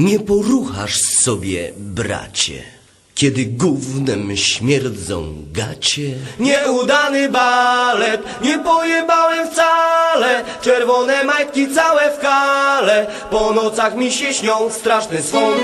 Nie poruchasz sobie, bracie, kiedy gównem śmierdzą gacie. Nieudany balet, nie pojebałem wcale. Czerwone majtki całe w kale. Po nocach mi się śnią straszny swąd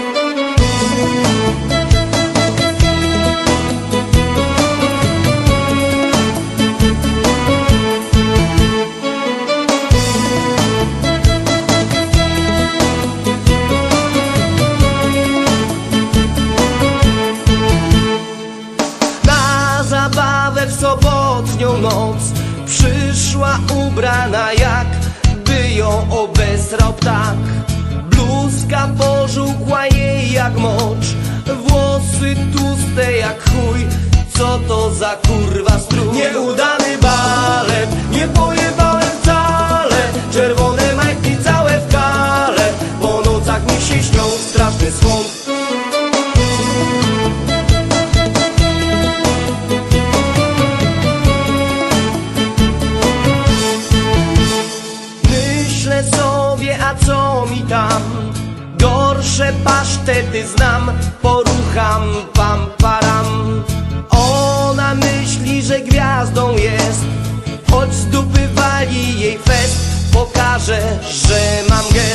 sobotnią noc Przyszła ubrana jak By ją obesrał ptak. Bluzka pożółkła jej jak mocz Włosy tłuste jak chuj. Co to za kurwa strój? Nieudany balet mi tam? Gorsze pasztety znam, porucham pam param. Ona myśli, że gwiazdą jest, choć z dupy wali jej fest. Pokażę, że mam gest.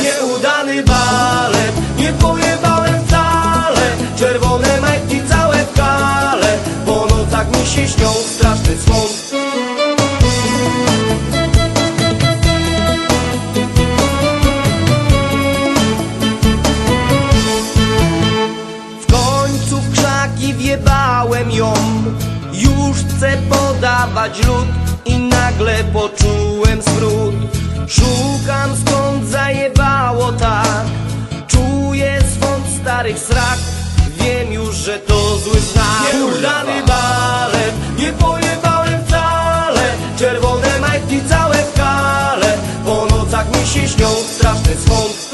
Krzaki wjebałem ją. Już chcę podawać lód I nagle poczułem zwrót Szukam skąd zajebało tak. Czuję swąd starych srak. Wiem już, że to zły znak. Nieudany balet. Nie pojebałem wcale. Czerwone majtki całe w kale. Po nocach mi się śnią straszny swąd